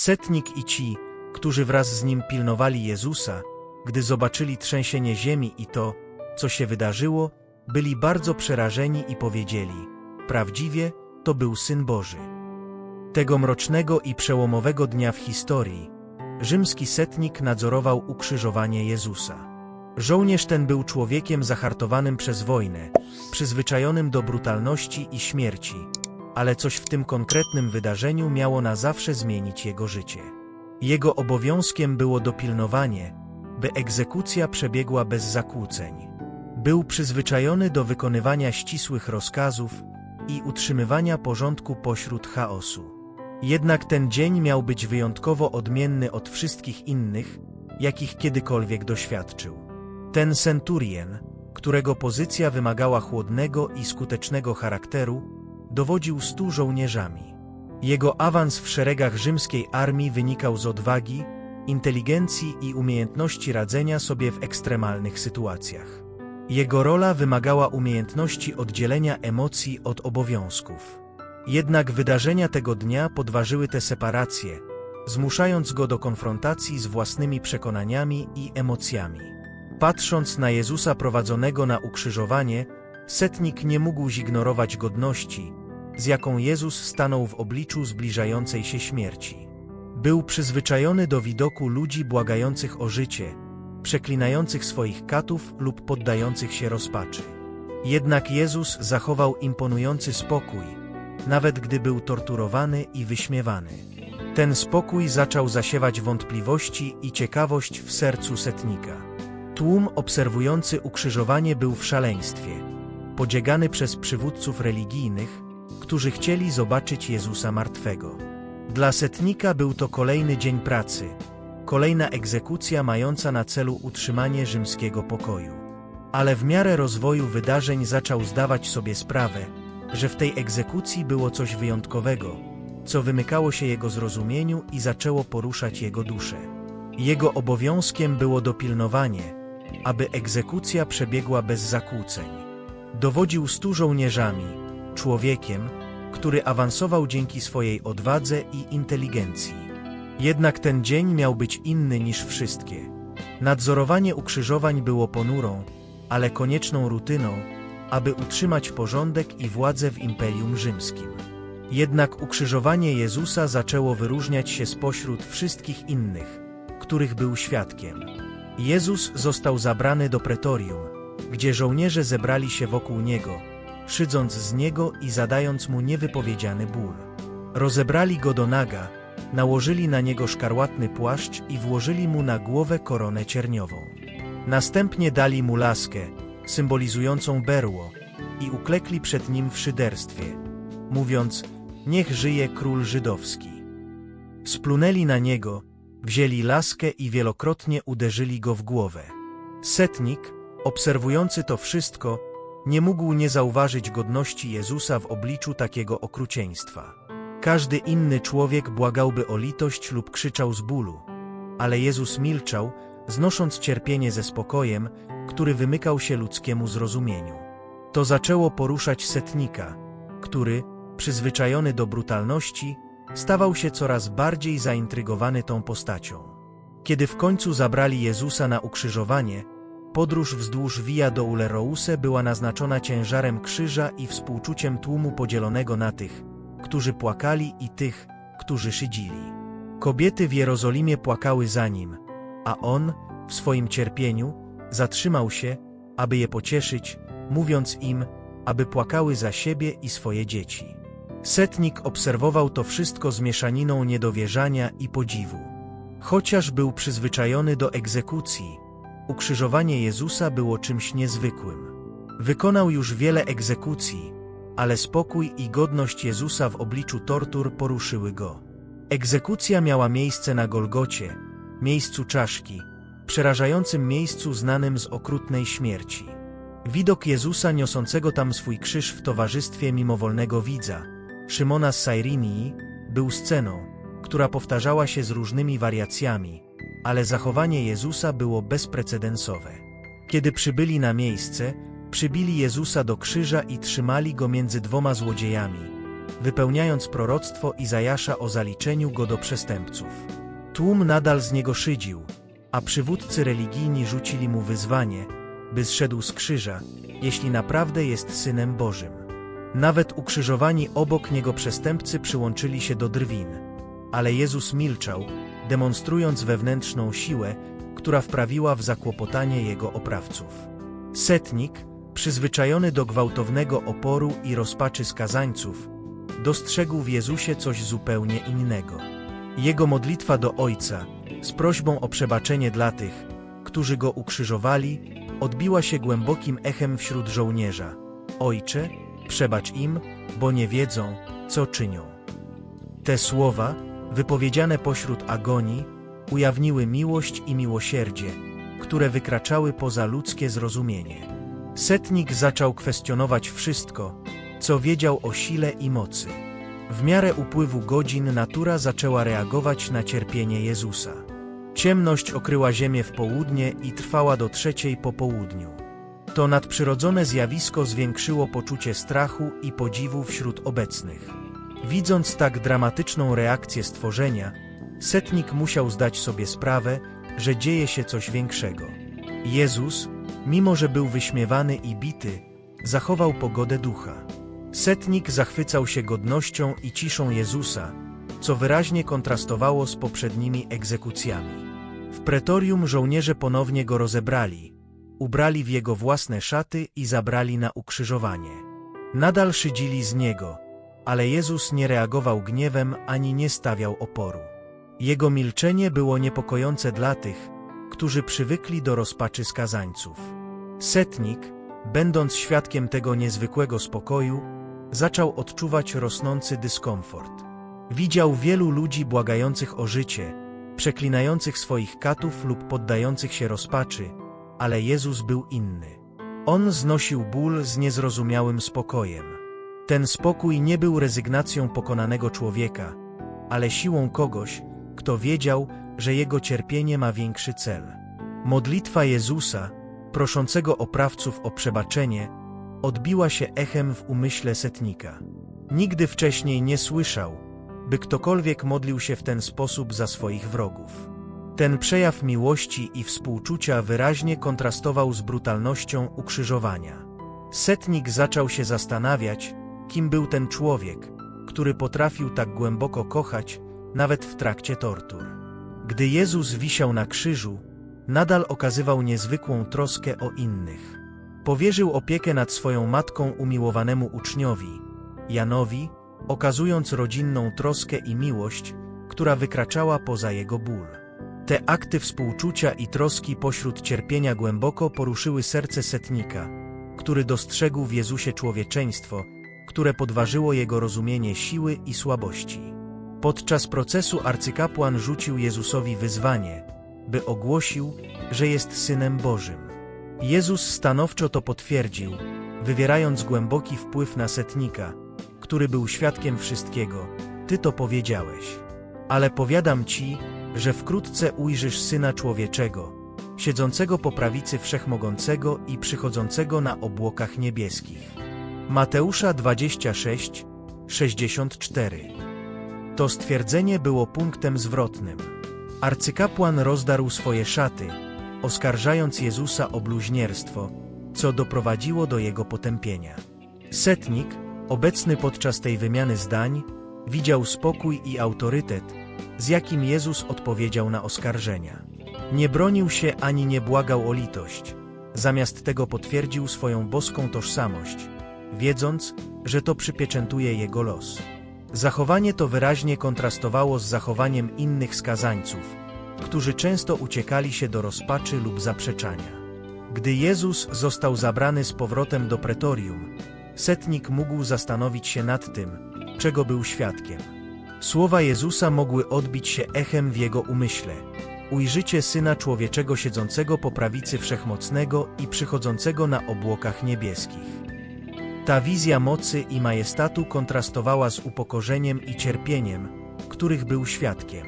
Setnik i ci, którzy wraz z nim pilnowali Jezusa, gdy zobaczyli trzęsienie ziemi i to, co się wydarzyło, byli bardzo przerażeni i powiedzieli: Prawdziwie to był syn Boży. Tego mrocznego i przełomowego dnia w historii rzymski setnik nadzorował ukrzyżowanie Jezusa. Żołnierz ten był człowiekiem zahartowanym przez wojnę, przyzwyczajonym do brutalności i śmierci, ale coś w tym konkretnym wydarzeniu miało na zawsze zmienić jego życie. Jego obowiązkiem było dopilnowanie, by egzekucja przebiegła bez zakłóceń. Był przyzwyczajony do wykonywania ścisłych rozkazów i utrzymywania porządku pośród chaosu. Jednak ten dzień miał być wyjątkowo odmienny od wszystkich innych, jakich kiedykolwiek doświadczył. Ten centurien, którego pozycja wymagała chłodnego i skutecznego charakteru, dowodził stu żołnierzami. Jego awans w szeregach rzymskiej armii wynikał z odwagi, inteligencji i umiejętności radzenia sobie w ekstremalnych sytuacjach. Jego rola wymagała umiejętności oddzielenia emocji od obowiązków. Jednak wydarzenia tego dnia podważyły tę separację, zmuszając go do konfrontacji z własnymi przekonaniami i emocjami. Patrząc na Jezusa prowadzonego na ukrzyżowanie, setnik nie mógł zignorować godności, z jaką Jezus stanął w obliczu zbliżającej się śmierci. Był przyzwyczajony do widoku ludzi błagających o życie, przeklinających swoich katów lub poddających się rozpaczy. Jednak Jezus zachował imponujący spokój, nawet gdy był torturowany i wyśmiewany. Ten spokój zaczął zasiewać wątpliwości i ciekawość w sercu setnika. Tłum obserwujący ukrzyżowanie był w szaleństwie, podziegany przez przywódców religijnych, którzy chcieli zobaczyć Jezusa martwego. Dla setnika był to kolejny dzień pracy, kolejna egzekucja mająca na celu utrzymanie rzymskiego pokoju. Ale w miarę rozwoju wydarzeń zaczął zdawać sobie sprawę, że w tej egzekucji było coś wyjątkowego, co wymykało się jego zrozumieniu i zaczęło poruszać jego duszę. Jego obowiązkiem było dopilnowanie, aby egzekucja przebiegła bez zakłóceń. Dowodził stu żołnierzami, człowiekiem, który awansował dzięki swojej odwadze i inteligencji. Jednak ten dzień miał być inny niż wszystkie. Nadzorowanie ukrzyżowań było ponurą, ale konieczną rutyną, aby utrzymać porządek i władzę w Imperium Rzymskim. Jednak ukrzyżowanie Jezusa zaczęło wyróżniać się spośród wszystkich innych, których był świadkiem. Jezus został zabrany do pretorium, gdzie żołnierze zebrali się wokół Niego, szydząc z Niego i zadając Mu niewypowiedziany ból. Rozebrali Go do naga, nałożyli na Niego szkarłatny płaszcz i włożyli Mu na głowę koronę cierniową. Następnie dali Mu laskę, symbolizującą berło, i uklekli przed Nim w szyderstwie, mówiąc, niech żyje król żydowski. Splunęli na Niego, wzięli laskę i wielokrotnie uderzyli Go w głowę. Setnik, obserwujący to wszystko, nie mógł nie zauważyć godności Jezusa w obliczu takiego okrucieństwa. Każdy inny człowiek błagałby o litość lub krzyczał z bólu, ale Jezus milczał, znosząc cierpienie ze spokojem, który wymykał się ludzkiemu zrozumieniu. To zaczęło poruszać setnika, który, przyzwyczajony do brutalności, stawał się coraz bardziej zaintrygowany tą postacią. Kiedy w końcu zabrali Jezusa na ukrzyżowanie, podróż wzdłuż Via do Ulerouse była naznaczona ciężarem krzyża i współczuciem tłumu podzielonego na tych, którzy płakali i tych, którzy szydzili. Kobiety w Jerozolimie płakały za nim, a on, w swoim cierpieniu, zatrzymał się, aby je pocieszyć, mówiąc im, aby płakały za siebie i swoje dzieci. Setnik obserwował to wszystko z mieszaniną niedowierzania i podziwu. Chociaż był przyzwyczajony do egzekucji, ukrzyżowanie Jezusa było czymś niezwykłym. Wykonał już wiele egzekucji, ale spokój i godność Jezusa w obliczu tortur poruszyły go. Egzekucja miała miejsce na Golgocie, miejscu czaszki, przerażającym miejscu znanym z okrutnej śmierci. Widok Jezusa niosącego tam swój krzyż w towarzystwie mimowolnego widza, Szymona z Sairinii, był sceną, która powtarzała się z różnymi wariacjami, ale zachowanie Jezusa było bezprecedensowe. Kiedy przybyli na miejsce, przybili Jezusa do krzyża i trzymali go między dwoma złodziejami, wypełniając proroctwo Izajasza o zaliczeniu go do przestępców. Tłum nadal z niego szydził, a przywódcy religijni rzucili mu wyzwanie, by zszedł z krzyża, jeśli naprawdę jest Synem Bożym. Nawet ukrzyżowani obok niego przestępcy przyłączyli się do drwin, ale Jezus milczał, demonstrując wewnętrzną siłę, która wprawiła w zakłopotanie jego oprawców. Setnik, przyzwyczajony do gwałtownego oporu i rozpaczy skazańców, dostrzegł w Jezusie coś zupełnie innego. Jego modlitwa do Ojca, z prośbą o przebaczenie dla tych, którzy go ukrzyżowali, odbiła się głębokim echem wśród żołnierza. Ojcze, przebacz im, bo nie wiedzą, co czynią. Te słowa, wypowiedziane pośród agonii, ujawniły miłość i miłosierdzie, które wykraczały poza ludzkie zrozumienie. Setnik zaczął kwestionować wszystko, co wiedział o sile i mocy. W miarę upływu godzin natura zaczęła reagować na cierpienie Jezusa. Ciemność okryła ziemię w południe i trwała do trzeciej po południu. To nadprzyrodzone zjawisko zwiększyło poczucie strachu i podziwu wśród obecnych. Widząc tak dramatyczną reakcję stworzenia, setnik musiał zdać sobie sprawę, że dzieje się coś większego. Jezus, mimo że był wyśmiewany i bity, zachował pogodę ducha. Setnik zachwycał się godnością i ciszą Jezusa, co wyraźnie kontrastowało z poprzednimi egzekucjami. W pretorium żołnierze ponownie go rozebrali, ubrali w jego własne szaty i zabrali na ukrzyżowanie. Nadal szydzili z niego, ale Jezus nie reagował gniewem ani nie stawiał oporu. Jego milczenie było niepokojące dla tych, którzy przywykli do rozpaczy skazańców. Setnik, będąc świadkiem tego niezwykłego spokoju, zaczął odczuwać rosnący dyskomfort. Widział wielu ludzi błagających o życie, przeklinających swoich katów lub poddających się rozpaczy, ale Jezus był inny. On znosił ból z niezrozumiałym spokojem. Ten spokój nie był rezygnacją pokonanego człowieka, ale siłą kogoś, kto wiedział, że jego cierpienie ma większy cel. Modlitwa Jezusa, proszącego oprawców o przebaczenie, odbiła się echem w umyśle setnika. Nigdy wcześniej nie słyszał, by ktokolwiek modlił się w ten sposób za swoich wrogów. Ten przejaw miłości i współczucia wyraźnie kontrastował z brutalnością ukrzyżowania. Setnik zaczął się zastanawiać, kim był ten człowiek, który potrafił tak głęboko kochać, nawet w trakcie tortur. Gdy Jezus wisiał na krzyżu, nadal okazywał niezwykłą troskę o innych. Powierzył opiekę nad swoją matką umiłowanemu uczniowi, Janowi, okazując rodzinną troskę i miłość, która wykraczała poza jego ból. Te akty współczucia i troski pośród cierpienia głęboko poruszyły serce setnika, który dostrzegł w Jezusie człowieczeństwo, które podważyło jego rozumienie siły i słabości. Podczas procesu arcykapłan rzucił Jezusowi wyzwanie, by ogłosił, że jest Synem Bożym. Jezus stanowczo to potwierdził, wywierając głęboki wpływ na setnika, który był świadkiem wszystkiego. Ty to powiedziałeś. Ale powiadam ci, że wkrótce ujrzysz Syna Człowieczego, siedzącego po prawicy Wszechmogącego i przychodzącego na obłokach niebieskich. Mateusza 26, 64 To stwierdzenie było punktem zwrotnym. Arcykapłan rozdarł swoje szaty, oskarżając Jezusa o bluźnierstwo, co doprowadziło do jego potępienia. Setnik, obecny podczas tej wymiany zdań, widział spokój i autorytet, z jakim Jezus odpowiedział na oskarżenia. Nie bronił się ani nie błagał o litość. Zamiast tego potwierdził swoją boską tożsamość, wiedząc, że to przypieczętuje jego los. Zachowanie to wyraźnie kontrastowało z zachowaniem innych skazańców, którzy często uciekali się do rozpaczy lub zaprzeczania. Gdy Jezus został zabrany z powrotem do pretorium, setnik mógł zastanowić się nad tym, czego był świadkiem. Słowa Jezusa mogły odbić się echem w jego umyśle. Ujrzycie Syna Człowieczego siedzącego po prawicy Wszechmocnego i przychodzącego na obłokach niebieskich. Ta wizja mocy i majestatu kontrastowała z upokorzeniem i cierpieniem, których był świadkiem.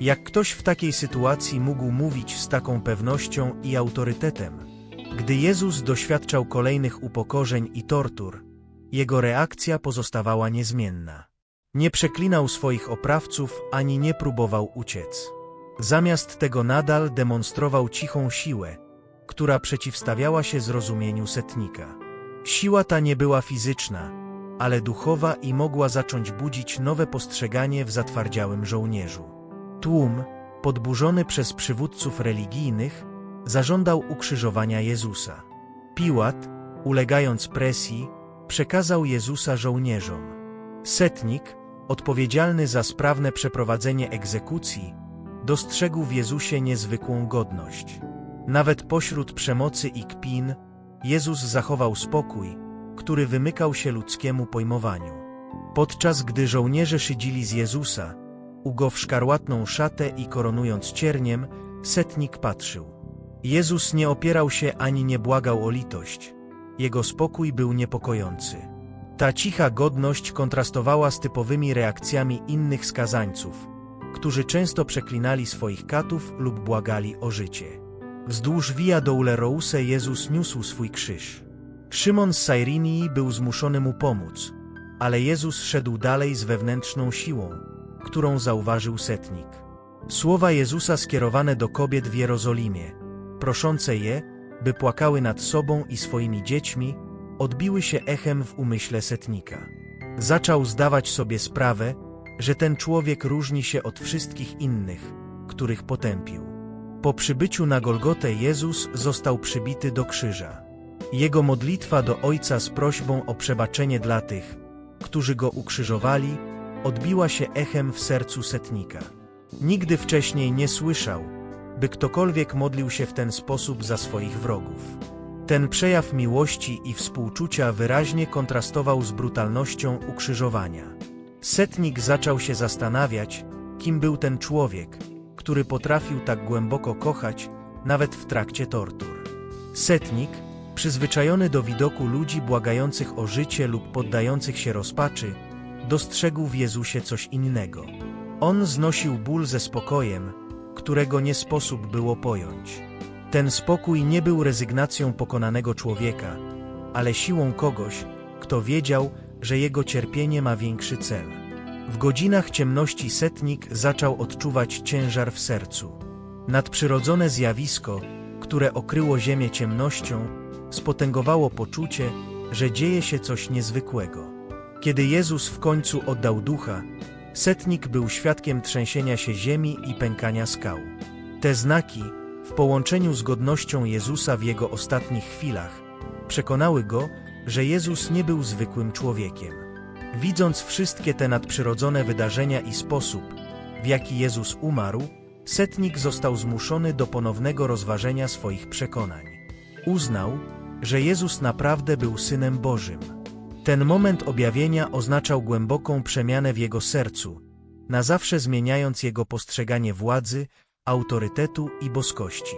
Jak ktoś w takiej sytuacji mógł mówić z taką pewnością i autorytetem? Gdy Jezus doświadczał kolejnych upokorzeń i tortur, jego reakcja pozostawała niezmienna. Nie przeklinał swoich oprawców ani nie próbował uciec. Zamiast tego nadal demonstrował cichą siłę, która przeciwstawiała się zrozumieniu setnika. Siła ta nie była fizyczna, ale duchowa i mogła zacząć budzić nowe postrzeganie w zatwardziałym żołnierzu. Tłum, podburzony przez przywódców religijnych, zażądał ukrzyżowania Jezusa. Piłat, ulegając presji, przekazał Jezusa żołnierzom. Setnik, odpowiedzialny za sprawne przeprowadzenie egzekucji, dostrzegł w Jezusie niezwykłą godność. Nawet pośród przemocy i kpin, Jezus zachował spokój, który wymykał się ludzkiemu pojmowaniu. Podczas gdy żołnierze szydzili z Jezusa, ugo w szkarłatną szatę i koronując cierniem, setnik patrzył. Jezus nie opierał się ani nie błagał o litość. Jego spokój był niepokojący. Ta cicha godność kontrastowała z typowymi reakcjami innych skazańców, którzy często przeklinali swoich katów lub błagali o życie. Wzdłuż Via Dolorouse Jezus niósł swój krzyż. Szymon z Cyrinii był zmuszony mu pomóc, ale Jezus szedł dalej z wewnętrzną siłą, którą zauważył setnik. Słowa Jezusa skierowane do kobiet w Jerozolimie, proszące je, by płakały nad sobą i swoimi dziećmi, odbiły się echem w umyśle setnika. Zaczął zdawać sobie sprawę, że ten człowiek różni się od wszystkich innych, których potępił. Po przybyciu na Golgotę Jezus został przybity do krzyża. Jego modlitwa do Ojca z prośbą o przebaczenie dla tych, którzy go ukrzyżowali, odbiła się echem w sercu setnika. Nigdy wcześniej nie słyszał, by ktokolwiek modlił się w ten sposób za swoich wrogów. Ten przejaw miłości i współczucia wyraźnie kontrastował z brutalnością ukrzyżowania. Setnik zaczął się zastanawiać, kim był ten człowiek, który potrafił tak głęboko kochać, nawet w trakcie tortur. Setnik, przyzwyczajony do widoku ludzi błagających o życie lub poddających się rozpaczy, dostrzegł w Jezusie coś innego. On znosił ból ze spokojem, którego nie sposób było pojąć. Ten spokój nie był rezygnacją pokonanego człowieka, ale siłą kogoś, kto wiedział, że jego cierpienie ma większy cel. W godzinach ciemności setnik zaczął odczuwać ciężar w sercu. Nadprzyrodzone zjawisko, które okryło ziemię ciemnością, spotęgowało poczucie, że dzieje się coś niezwykłego. Kiedy Jezus w końcu oddał ducha, setnik był świadkiem trzęsienia się ziemi i pękania skał. Te znaki, w połączeniu z godnością Jezusa w jego ostatnich chwilach, przekonały go, że Jezus nie był zwykłym człowiekiem. Widząc wszystkie te nadprzyrodzone wydarzenia i sposób, w jaki Jezus umarł, setnik został zmuszony do ponownego rozważenia swoich przekonań. Uznał, że Jezus naprawdę był Synem Bożym. Ten moment objawienia oznaczał głęboką przemianę w jego sercu, na zawsze zmieniając jego postrzeganie władzy, autorytetu i boskości.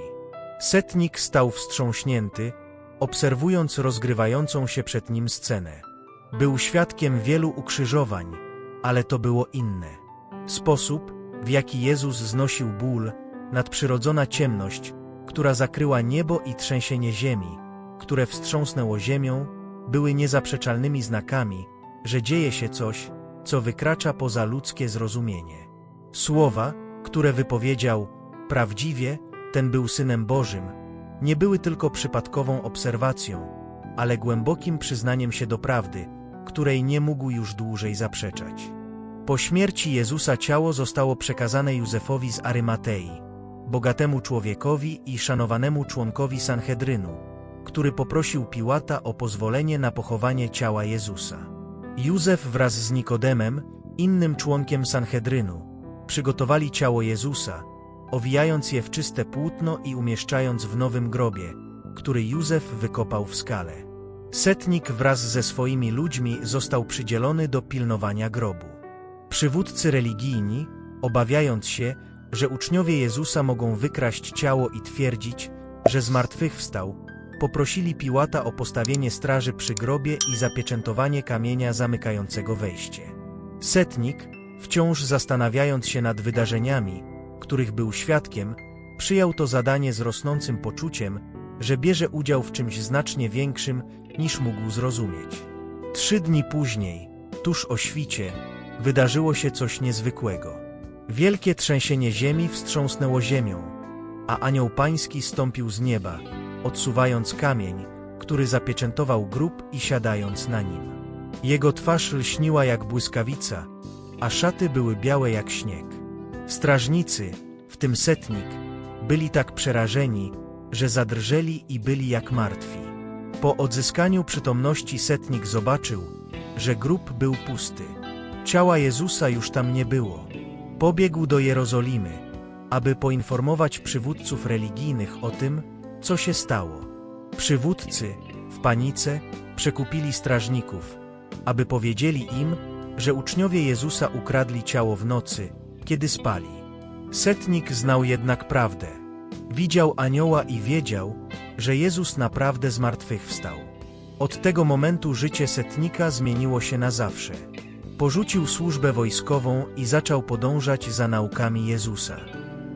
Setnik stał wstrząśnięty, obserwując rozgrywającą się przed nim scenę. Był świadkiem wielu ukrzyżowań, ale to było inne. Sposób, w jaki Jezus znosił ból, nadprzyrodzona ciemność, która zakryła niebo i trzęsienie ziemi, które wstrząsnęło ziemią, były niezaprzeczalnymi znakami, że dzieje się coś, co wykracza poza ludzkie zrozumienie. Słowa, które wypowiedział, prawdziwie, ten był Synem Bożym, nie były tylko przypadkową obserwacją, ale głębokim przyznaniem się do prawdy, której nie mógł już dłużej zaprzeczać. Po śmierci Jezusa ciało zostało przekazane Józefowi z Arymatei, bogatemu człowiekowi i szanowanemu członkowi Sanhedrynu, który poprosił Piłata o pozwolenie na pochowanie ciała Jezusa. Józef wraz z Nikodemem, innym członkiem Sanhedrynu, przygotowali ciało Jezusa, owijając je w czyste płótno i umieszczając w nowym grobie, który Józef wykopał w skale. Setnik wraz ze swoimi ludźmi został przydzielony do pilnowania grobu. Przywódcy religijni, obawiając się, że uczniowie Jezusa mogą wykraść ciało i twierdzić, że zmartwychwstał, poprosili Piłata o postawienie straży przy grobie i zapieczętowanie kamienia zamykającego wejście. Setnik, wciąż zastanawiając się nad wydarzeniami, których był świadkiem, przyjął to zadanie z rosnącym poczuciem, że bierze udział w czymś znacznie większym, niż mógł zrozumieć. Trzy dni później, tuż o świcie, wydarzyło się coś niezwykłego. Wielkie trzęsienie ziemi wstrząsnęło ziemią, a anioł pański stąpił z nieba, odsuwając kamień, który zapieczętował grób i siadając na nim. Jego twarz lśniła jak błyskawica, a szaty były białe jak śnieg. Strażnicy, w tym setnik, byli tak przerażeni, że zadrżeli i byli jak martwi. Po odzyskaniu przytomności setnik zobaczył, że grób był pusty. Ciała Jezusa już tam nie było. Pobiegł do Jerozolimy, aby poinformować przywódców religijnych o tym, co się stało. Przywódcy, w panice, przekupili strażników, aby powiedzieli im, że uczniowie Jezusa ukradli ciało w nocy, kiedy spali. Setnik znał jednak prawdę. Widział anioła i wiedział, że Jezus naprawdę zmartwychwstał. Od tego momentu życie setnika zmieniło się na zawsze. Porzucił służbę wojskową i zaczął podążać za naukami Jezusa.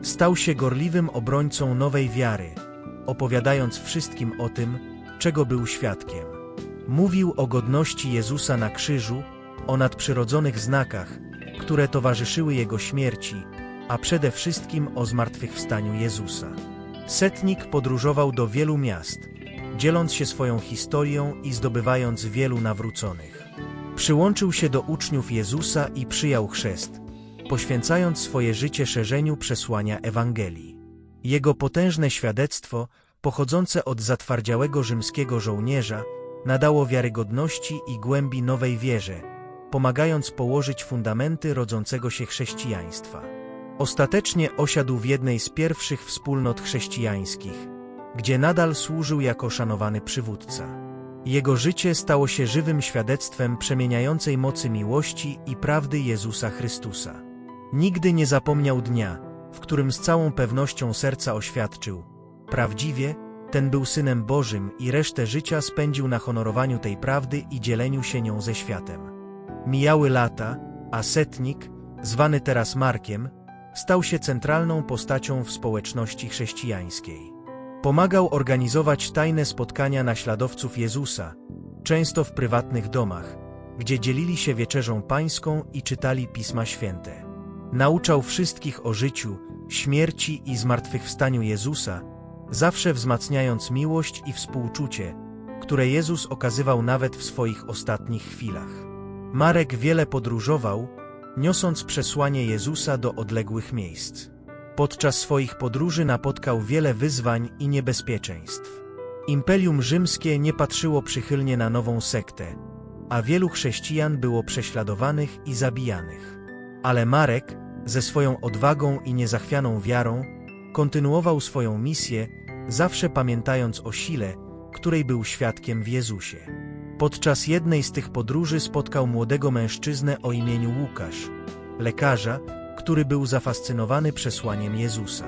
Stał się gorliwym obrońcą nowej wiary, opowiadając wszystkim o tym, czego był świadkiem. Mówił o godności Jezusa na krzyżu, o nadprzyrodzonych znakach, które towarzyszyły Jego śmierci, a przede wszystkim o zmartwychwstaniu Jezusa. Setnik podróżował do wielu miast, dzieląc się swoją historią i zdobywając wielu nawróconych. Przyłączył się do uczniów Jezusa i przyjął chrzest, poświęcając swoje życie szerzeniu przesłania Ewangelii. Jego potężne świadectwo, pochodzące od zatwardziałego rzymskiego żołnierza, nadało wiarygodności i głębi nowej wierze, pomagając położyć fundamenty rodzącego się chrześcijaństwa. Ostatecznie osiadł w jednej z pierwszych wspólnot chrześcijańskich, gdzie nadal służył jako szanowany przywódca. Jego życie stało się żywym świadectwem przemieniającej mocy miłości i prawdy Jezusa Chrystusa. Nigdy nie zapomniał dnia, w którym z całą pewnością serca oświadczył: Prawdziwie, ten był synem Bożym i resztę życia spędził na honorowaniu tej prawdy i dzieleniu się nią ze światem. Mijały lata, a setnik, zwany teraz Markiem, stał się centralną postacią w społeczności chrześcijańskiej. Pomagał organizować tajne spotkania naśladowców Jezusa, często w prywatnych domach, gdzie dzielili się wieczerzą pańską i czytali Pisma Święte. Nauczał wszystkich o życiu, śmierci i zmartwychwstaniu Jezusa, zawsze wzmacniając miłość i współczucie, które Jezus okazywał nawet w swoich ostatnich chwilach. Marek wiele podróżował, niosąc przesłanie Jezusa do odległych miejsc. Podczas swoich podróży napotkał wiele wyzwań i niebezpieczeństw. Imperium rzymskie nie patrzyło przychylnie na nową sektę, a wielu chrześcijan było prześladowanych i zabijanych. Ale Marek, ze swoją odwagą i niezachwianą wiarą, kontynuował swoją misję, zawsze pamiętając o sile, której był świadkiem w Jezusie. Podczas jednej z tych podróży spotkał młodego mężczyznę o imieniu Łukasz, lekarza, który był zafascynowany przesłaniem Jezusa.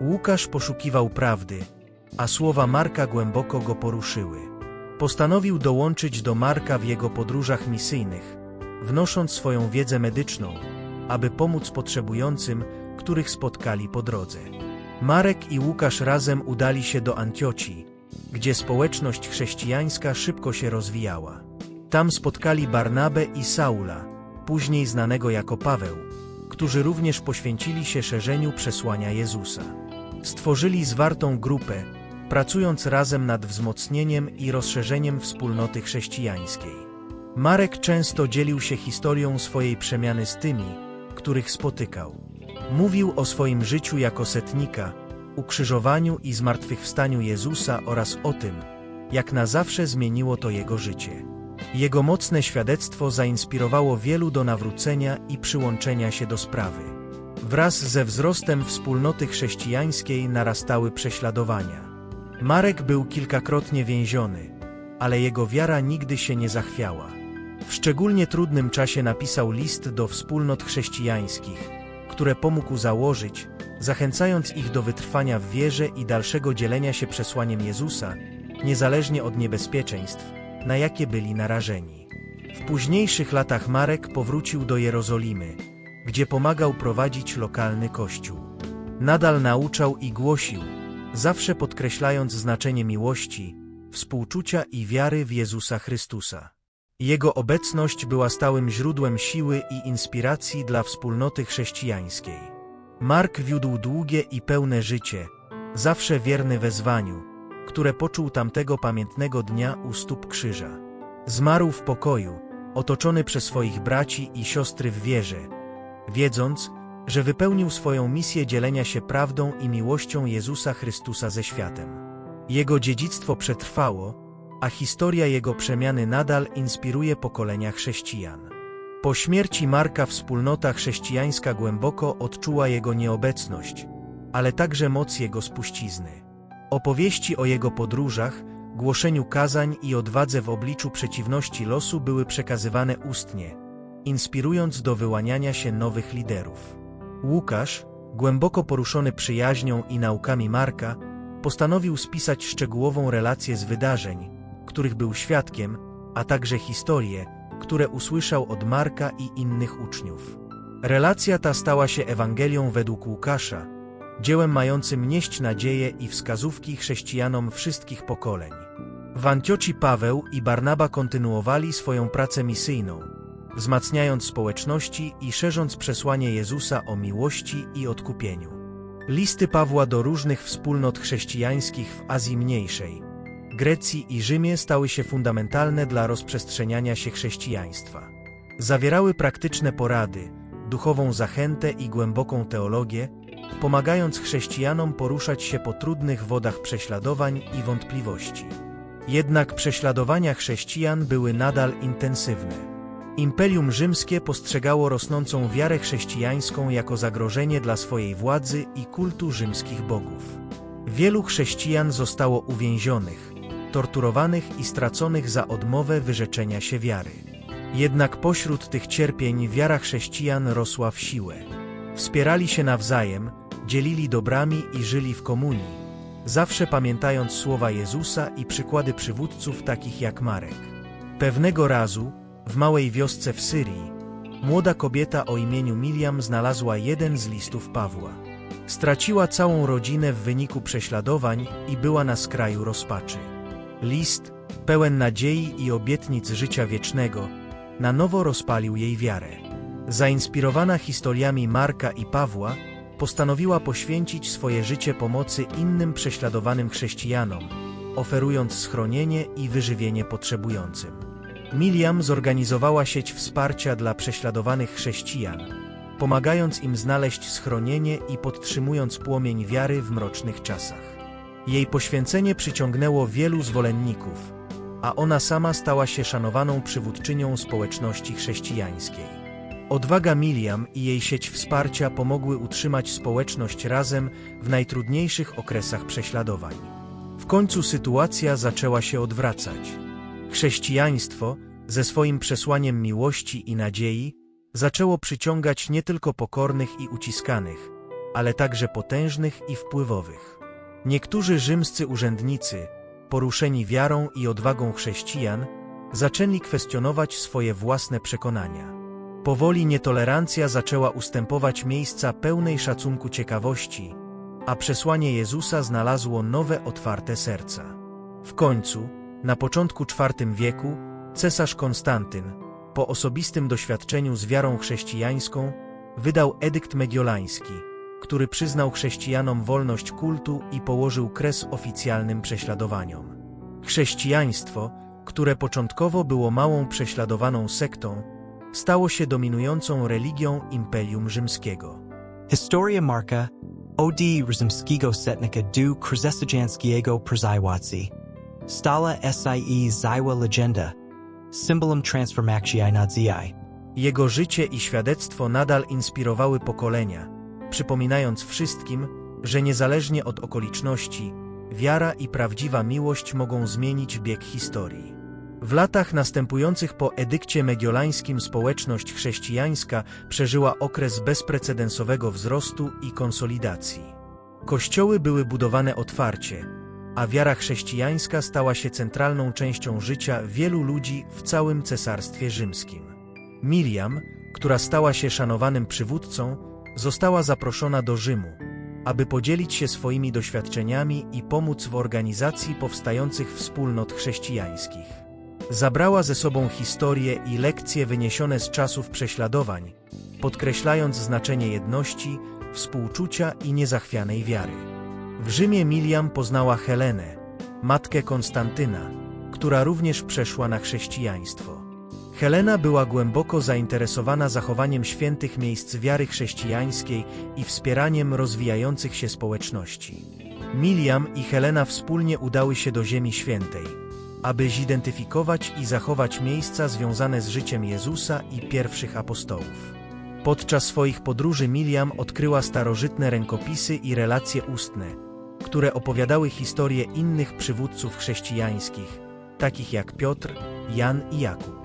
Łukasz poszukiwał prawdy, a słowa Marka głęboko go poruszyły. Postanowił dołączyć do Marka w jego podróżach misyjnych, wnosząc swoją wiedzę medyczną, aby pomóc potrzebującym, których spotkali po drodze. Marek i Łukasz razem udali się do Antiochii, gdzie społeczność chrześcijańska szybko się rozwijała. Tam spotkali Barnabę i Saula, później znanego jako Paweł, którzy również poświęcili się szerzeniu przesłania Jezusa. Stworzyli zwartą grupę, pracując razem nad wzmocnieniem i rozszerzeniem wspólnoty chrześcijańskiej. Marek często dzielił się historią swojej przemiany z tymi, których spotykał. Mówił o swoim życiu jako setnika, ukrzyżowaniu i zmartwychwstaniu Jezusa oraz o tym, jak na zawsze zmieniło to jego życie. Jego mocne świadectwo zainspirowało wielu do nawrócenia i przyłączenia się do sprawy. Wraz ze wzrostem wspólnoty chrześcijańskiej narastały prześladowania. Marek był kilkakrotnie więziony, ale jego wiara nigdy się nie zachwiała. W szczególnie trudnym czasie napisał list do wspólnot chrześcijańskich, które pomógł założyć, zachęcając ich do wytrwania w wierze i dalszego dzielenia się przesłaniem Jezusa, niezależnie od niebezpieczeństw, na jakie byli narażeni. W późniejszych latach Marek powrócił do Jerozolimy, gdzie pomagał prowadzić lokalny kościół. Nadal nauczał i głosił, zawsze podkreślając znaczenie miłości, współczucia i wiary w Jezusa Chrystusa. Jego obecność była stałym źródłem siły i inspiracji dla wspólnoty chrześcijańskiej. Mark wiódł długie i pełne życie, zawsze wierny wezwaniu, które poczuł tamtego pamiętnego dnia u stóp krzyża. Zmarł w pokoju, otoczony przez swoich braci i siostry w wierze, wiedząc, że wypełnił swoją misję dzielenia się prawdą i miłością Jezusa Chrystusa ze światem. Jego dziedzictwo przetrwało, a historia jego przemiany nadal inspiruje pokolenia chrześcijan. Po śmierci Marka wspólnota chrześcijańska głęboko odczuła jego nieobecność, ale także moc jego spuścizny. Opowieści o jego podróżach, głoszeniu kazań i odwadze w obliczu przeciwności losu były przekazywane ustnie, inspirując do wyłaniania się nowych liderów. Łukasz, głęboko poruszony przyjaźnią i naukami Marka, postanowił spisać szczegółową relację z wydarzeń, których był świadkiem, a także historie, które usłyszał od Marka i innych uczniów. Relacja ta stała się Ewangelią według Łukasza, dziełem mającym nieść nadzieję i wskazówki chrześcijanom wszystkich pokoleń. W Antiochii Paweł i Barnaba kontynuowali swoją pracę misyjną, wzmacniając społeczności i szerząc przesłanie Jezusa o miłości i odkupieniu. Listy Pawła do różnych wspólnot chrześcijańskich w Azji Mniejszej, Grecji i Rzymie stały się fundamentalne dla rozprzestrzeniania się chrześcijaństwa. Zawierały praktyczne porady, duchową zachętę i głęboką teologię, pomagając chrześcijanom poruszać się po trudnych wodach prześladowań i wątpliwości. Jednak prześladowania chrześcijan były nadal intensywne. Imperium Rzymskie postrzegało rosnącą wiarę chrześcijańską jako zagrożenie dla swojej władzy i kultu rzymskich bogów. Wielu chrześcijan zostało uwięzionych, torturowanych i straconych za odmowę wyrzeczenia się wiary. Jednak pośród tych cierpień wiara chrześcijan rosła w siłę. Wspierali się nawzajem, dzielili dobrami i żyli w komunii, zawsze pamiętając słowa Jezusa i przykłady przywódców takich jak Marek. Pewnego razu, w małej wiosce w Syrii, młoda kobieta o imieniu Miriam znalazła jeden z listów Pawła. Straciła całą rodzinę w wyniku prześladowań i była na skraju rozpaczy. List, pełen nadziei i obietnic życia wiecznego, na nowo rozpalił jej wiarę. Zainspirowana historiami Marka i Pawła, postanowiła poświęcić swoje życie pomocy innym prześladowanym chrześcijanom, oferując schronienie i wyżywienie potrzebującym. Miriam zorganizowała sieć wsparcia dla prześladowanych chrześcijan, pomagając im znaleźć schronienie i podtrzymując płomień wiary w mrocznych czasach. Jej poświęcenie przyciągnęło wielu zwolenników, a ona sama stała się szanowaną przywódczynią społeczności chrześcijańskiej. Odwaga Miriam i jej sieć wsparcia pomogły utrzymać społeczność razem w najtrudniejszych okresach prześladowań. W końcu sytuacja zaczęła się odwracać. Chrześcijaństwo, ze swoim przesłaniem miłości i nadziei, zaczęło przyciągać nie tylko pokornych i uciskanych, ale także potężnych i wpływowych. Niektórzy rzymscy urzędnicy, poruszeni wiarą i odwagą chrześcijan, zaczęli kwestionować swoje własne przekonania. Powoli nietolerancja zaczęła ustępować miejsca pełnej szacunku ciekawości, a przesłanie Jezusa znalazło nowe otwarte serca. W końcu, na początku IV wieku, cesarz Konstantyn, po osobistym doświadczeniu z wiarą chrześcijańską, wydał edykt mediolański, który przyznał chrześcijanom wolność kultu i położył kres oficjalnym prześladowaniom. Chrześcijaństwo, które początkowo było małą prześladowaną sektą, stało się dominującą religią Imperium Rzymskiego. Historia Marka od Rzymskiego Setnika du Krzyzestiańskiego Przywódcy. Stala sie zajła legenda. Symbolem transformacji nadziei. Jego życie i świadectwo nadal inspirowały pokolenia, przypominając wszystkim, że niezależnie od okoliczności, wiara i prawdziwa miłość mogą zmienić bieg historii. W latach następujących po edykcie mediolańskim społeczność chrześcijańska przeżyła okres bezprecedensowego wzrostu i konsolidacji. Kościoły były budowane otwarcie, a wiara chrześcijańska stała się centralną częścią życia wielu ludzi w całym Cesarstwie Rzymskim. Miriam, która stała się szanowanym przywódcą, została zaproszona do Rzymu, aby podzielić się swoimi doświadczeniami i pomóc w organizacji powstających wspólnot chrześcijańskich. Zabrała ze sobą historię i lekcje wyniesione z czasów prześladowań, podkreślając znaczenie jedności, współczucia i niezachwianej wiary. W Rzymie Miriam poznała Helenę, matkę Konstantyna, która również przeszła na chrześcijaństwo. Helena była głęboko zainteresowana zachowaniem świętych miejsc wiary chrześcijańskiej i wspieraniem rozwijających się społeczności. Miriam i Helena wspólnie udały się do Ziemi Świętej, aby zidentyfikować i zachować miejsca związane z życiem Jezusa i pierwszych apostołów. Podczas swoich podróży Miriam odkryła starożytne rękopisy i relacje ustne, które opowiadały historię innych przywódców chrześcijańskich, takich jak Piotr, Jan i Jakub.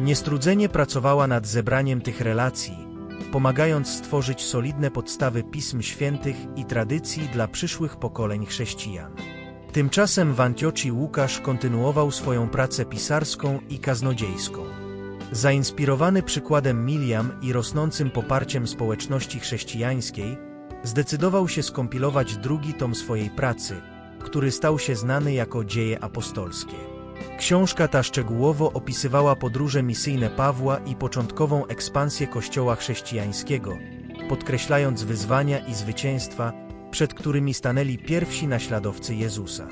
Niestrudzenie pracowała nad zebraniem tych relacji, pomagając stworzyć solidne podstawy pism świętych i tradycji dla przyszłych pokoleń chrześcijan. Tymczasem w Antiochii Łukasz kontynuował swoją pracę pisarską i kaznodziejską. Zainspirowany przykładem Miliam i rosnącym poparciem społeczności chrześcijańskiej, zdecydował się skompilować drugi tom swojej pracy, który stał się znany jako Dzieje Apostolskie. Książka ta szczegółowo opisywała podróże misyjne Pawła i początkową ekspansję Kościoła chrześcijańskiego, podkreślając wyzwania i zwycięstwa, przed którymi stanęli pierwsi naśladowcy Jezusa.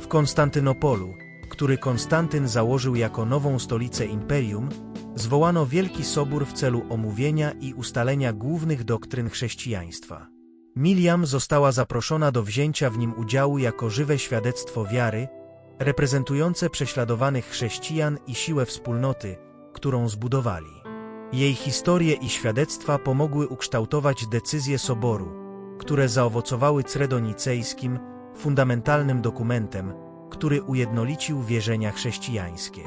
W Konstantynopolu, który Konstantyn założył jako nową stolicę imperium, zwołano Wielki Sobór w celu omówienia i ustalenia głównych doktryn chrześcijaństwa. Miriam została zaproszona do wzięcia w nim udziału jako żywe świadectwo wiary, reprezentujące prześladowanych chrześcijan i siłę wspólnoty, którą zbudowali. Jej historie i świadectwa pomogły ukształtować decyzje Soboru, które zaowocowały credonicejskim, fundamentalnym dokumentem, który ujednolicił wierzenia chrześcijańskie.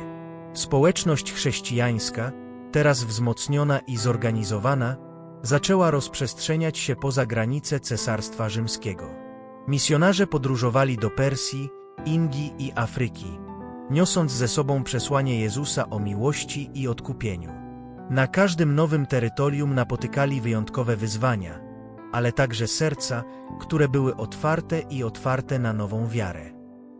Społeczność chrześcijańska, teraz wzmocniona i zorganizowana, zaczęła rozprzestrzeniać się poza granice Cesarstwa Rzymskiego. Misjonarze podróżowali do Persji, Indii i Afryki, niosąc ze sobą przesłanie Jezusa o miłości i odkupieniu. Na każdym nowym terytorium napotykali wyjątkowe wyzwania, ale także serca, które były otwarte i otwarte na nową wiarę.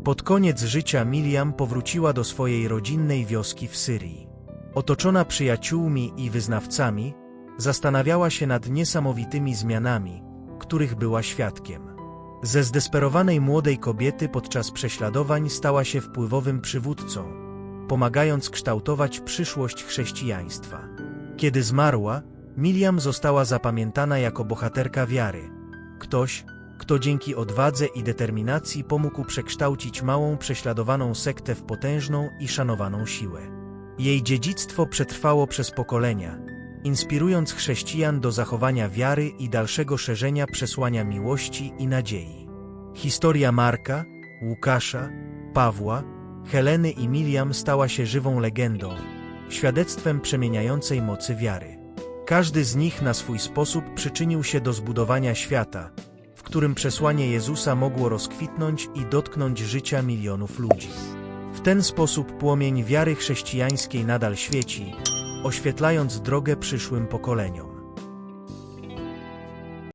Pod koniec życia Miriam powróciła do swojej rodzinnej wioski w Syrii. Otoczona przyjaciółmi i wyznawcami, zastanawiała się nad niesamowitymi zmianami, których była świadkiem. Ze zdesperowanej młodej kobiety podczas prześladowań stała się wpływowym przywódcą, pomagając kształtować przyszłość chrześcijaństwa. Kiedy zmarła, Miriam została zapamiętana jako bohaterka wiary. Ktoś, kto dzięki odwadze i determinacji pomógł przekształcić małą prześladowaną sektę w potężną i szanowaną siłę. Jej dziedzictwo przetrwało przez pokolenia, inspirując chrześcijan do zachowania wiary i dalszego szerzenia przesłania miłości i nadziei. Historia Marka, Łukasza, Pawła, Heleny i Miriam stała się żywą legendą, świadectwem przemieniającej mocy wiary. Każdy z nich na swój sposób przyczynił się do zbudowania świata, w którym przesłanie Jezusa mogło rozkwitnąć i dotknąć życia milionów ludzi. W ten sposób płomień wiary chrześcijańskiej nadal świeci, oświetlając drogę przyszłym pokoleniom.